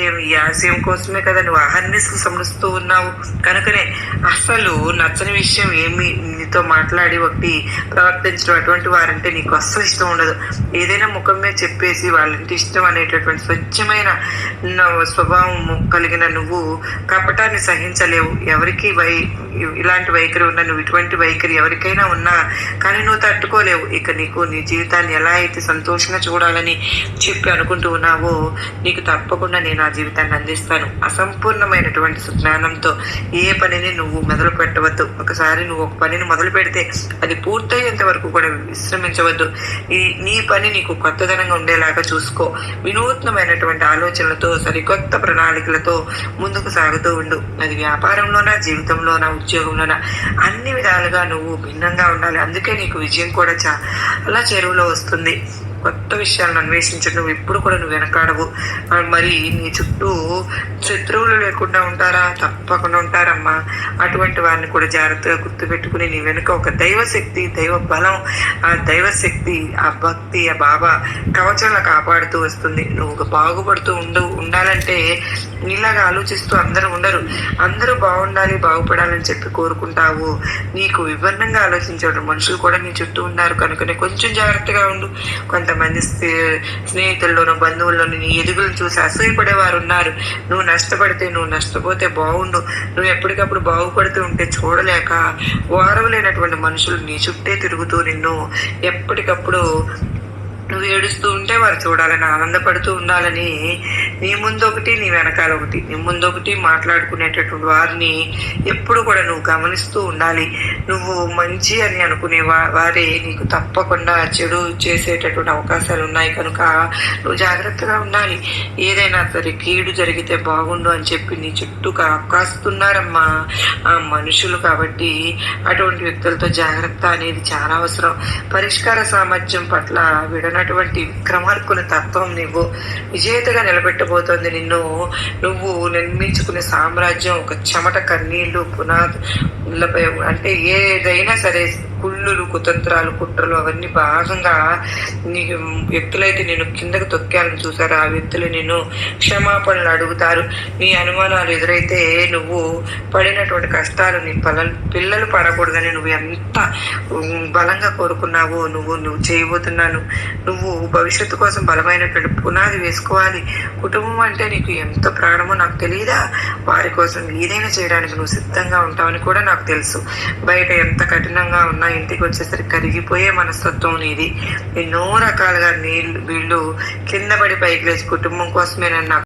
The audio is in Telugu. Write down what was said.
నేను ఈ ఆశయం కోసమే కదా నువ్వు అహర్నిస్కు సమరుస్తూ ఉన్నావు. కనుకనే అసలు నచ్చని విషయం ఏమి నీతో మాట్లాడి ఒకటి ప్రవర్తించడం అటువంటి వారంటే నీకు అస్సలు ఇష్టం ఉండదు. ఏదైనా ముఖం మీద చెప్పేసి వాళ్ళంటే ఇష్టం అనేటటువంటి స్వచ్ఛమైన స్వభావం కలిగిన నువ్వు కపటాన్ని సహించలేవు. ఎవరికి వై ఇలాంటి వైఖరి ఉన్నా నువ్వు ఇటువంటి వైఖరి ఎవరికైనా ఉన్నా కానీ నువ్వు తట్టుకోలేవు. ఇక నీకు నీ జీవితాన్ని ఎలా అయితే సంతోషంగా చూడాలని చెప్పి అనుకుంటూ ఉన్నావో నీకు తప్పకుండా నేను జీవితాన్ని అందిస్తాను. అసంపూర్ణమైనటువంటి జ్ఞానంతో ఏ పనిని నువ్వు మొదలు పెట్టవద్దు. ఒకసారి నువ్వు ఒక పనిని మొదలు పెడితే అది పూర్తయ్యేంత వరకు కూడా విశ్రమించవద్దు. ఈ నీ పని నీకు కొత్తదనంగా ఉండేలాగా చూసుకో. వినూత్నమైనటువంటి ఆలోచనలతో సరికొత్త ప్రణాళికలతో ముందుకు సాగుతూ ఉండు. అది వ్యాపారంలోనా జీవితంలోనా ఉద్యోగంలోనా అన్ని విధాలుగా నువ్వు భిన్నంగా ఉండాలి. అందుకే నీకు విజయం కూడా చాలా చెరువులో వస్తుంది. కొత్త విషయాలను అన్వేషించడం నువ్వు ఎప్పుడు కూడా నువ్వు వెనకాడవు. మరి నీ చుట్టూ శత్రువులు లేకుండా ఉంటారా? తప్పకుండా ఉంటారమ్మా. అటువంటి వారిని కూడా జాగ్రత్తగా గుర్తుపెట్టుకుని నీ వెనుక ఒక దైవశక్తి దైవ బలం ఆ దైవశక్తి ఆ భక్తి ఆ బాబా కవచంలా కాపాడుతూ వస్తుంది. నువ్వు ఒక బాగుపడుతూ ఉండు ఉండాలంటే నీలాగా ఆలోచిస్తూ అందరూ ఉండరు. అందరూ బాగుండాలి బాగుపడాలని చెప్పి కోరుకుంటావు. నీకు విభిన్నంగా ఆలోచించడం మనుషులు కూడా నీ చుట్టూ ఉన్నారు. కనుకనే కొంచెం జాగ్రత్తగా ఉండు. కొంతమంది స్నే- స్నేహితుల్లోనూ బంధువుల్లోనూ నీ ఎదుగులను చూసి అసూయపడేవారు ఉన్నారు. నువ్వు నష్టపడితే నువ్వు నష్టపోతే బాగుండు. నువ్వు ఎప్పటికప్పుడు బాగుపడుతూ ఉంటే చూడలేక ఓరవలేనటువంటి మనుషులు నీ చుట్టే తిరుగుతూ నిన్ను ఎప్పటికప్పుడు నువ్వు ఏడుస్తూ ఉంటే వారు చూడాలని ఆనందపడుతూ ఉండాలని నీ ముందు ఒకటి నీ వెనకాల ఒకటి నీ ముందు ఒకటి మాట్లాడుకునేటటువంటి వారిని ఎప్పుడు కూడా నువ్వు గమనిస్తూ ఉండాలి. నువ్వు మంచి అని అనుకునే వా- వారే నీకు తప్పకుండా చెడు చేసేటటువంటి అవకాశాలు ఉన్నాయి. కనుక నువ్వు జాగ్రత్తగా ఉండాలి. ఏదైనా సరే కీడు జరిగితే బాగుండు అని చెప్పి నీ చుట్టూ కా- కాస్తున్నారమ్మా. మనుషులు కాబట్టి అటువంటి వ్యక్తులతో జాగ్రత్త అనేది చాలా అవసరం. పరిష్కార సామర్థ్యం పట్ల విడనటువంటి విక్రమార్కుని తత్వం నువ్వు విజేతగా నిలబెట్టబోతోంది. నిన్ను నువ్వు నిర్మించుకునే సామ్రాజ్యం ఒక చెమట కన్నీళ్ళు పునాదులపై అంటే ఏదైనా సరే కుళ్ళులు కుతంత్రాలు కుట్రలు అవన్నీ భాగంగా నీకు వ్యక్తులైతే నేను కిందకు తొక్కాలని చూసారు. ఆ వ్యక్తులు నేను క్షమాపణలు అడుగుతారు. నీ అనుమానాలు ఎదురైతే నువ్వు పడినటువంటి కష్టాలు నీ పిల్లలు పిల్లలు పడకూడదని నువ్వు ఎంత బలంగా కోరుకున్నావో నువ్వు నువ్వు చేయబోతున్నాను. నువ్వు భవిష్యత్తు కోసం బలమైనటువంటి పునాది వేసుకోవాలి. కుటుంబం అంటే నీకు ఎంత ప్రాణమో నాకు తెలియదా వారి కోసం ఏదైనా చేయడానికి నువ్వు సిద్ధంగా ఉంటావని కూడా నాకు తెలుసు. బయట ఎంత కఠినంగా ఉన్నా ఇంటికి వచ్చేసరికి కరిగిపోయే మనస్తత్వం నీది ఎన్నో రకాలుగా నీళ్ళు వీళ్ళు కింద పడి పైకి లేచి కుటుంబం కోసమేనన్న